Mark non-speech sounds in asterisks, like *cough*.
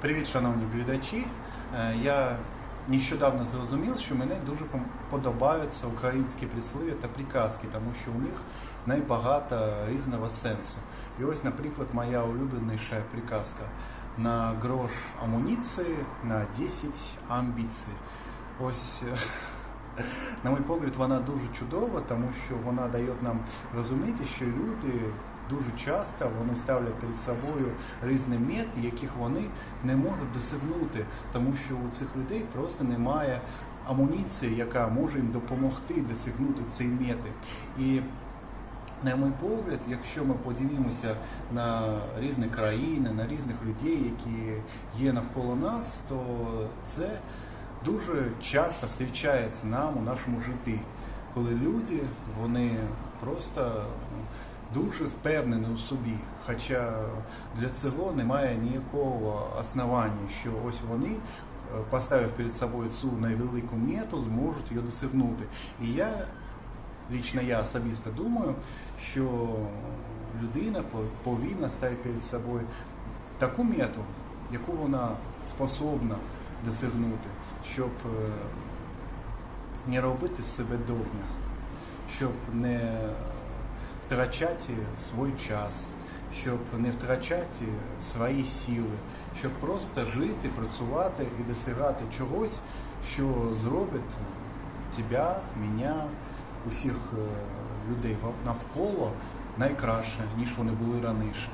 Привіт, шановні глядачі. Е, Я нещодавно зрозумів, що мене дуже подобаються українські прислів'я та приказки, тому що у них найбагато різного сенсу. І ось, наприклад, моя улюбленіша приказка на грош амуніції, на 10 амбіцій. Ось *laughs* на мій погляд, вона дуже чудова, тому що вона дає нам розуміти, що люди дуже часто вони ставлять перед собою різні мети, яких вони не можуть досягнути, тому що у цих людей просто немає амуніції, яка може їм допомогти досягнути цієї мети. І на мій погляд, якщо ми подивимося на різні країни, на різних людей, які є навколо нас, то це дуже часто зустрічається нам у нашому житті, коли люди вони просто дуже впевнені у собі. Хоча для цього немає ніякого основання, що ось вони е, поставив перед собою цю найвелику мету, зможуть її досягнути. І я лично я особисто думаю, що людина по- повинна ставити перед собою таку мету, яку вона способна досягнути, щоб е, не робити з себе дурня, щоб не втрачати свій час, щоб не втрачати свої сили, щоб просто жити, працювати і досягати чогось, що зробить тебе, мене, усіх е, людей навколо найкраще, ніж вони були раніше.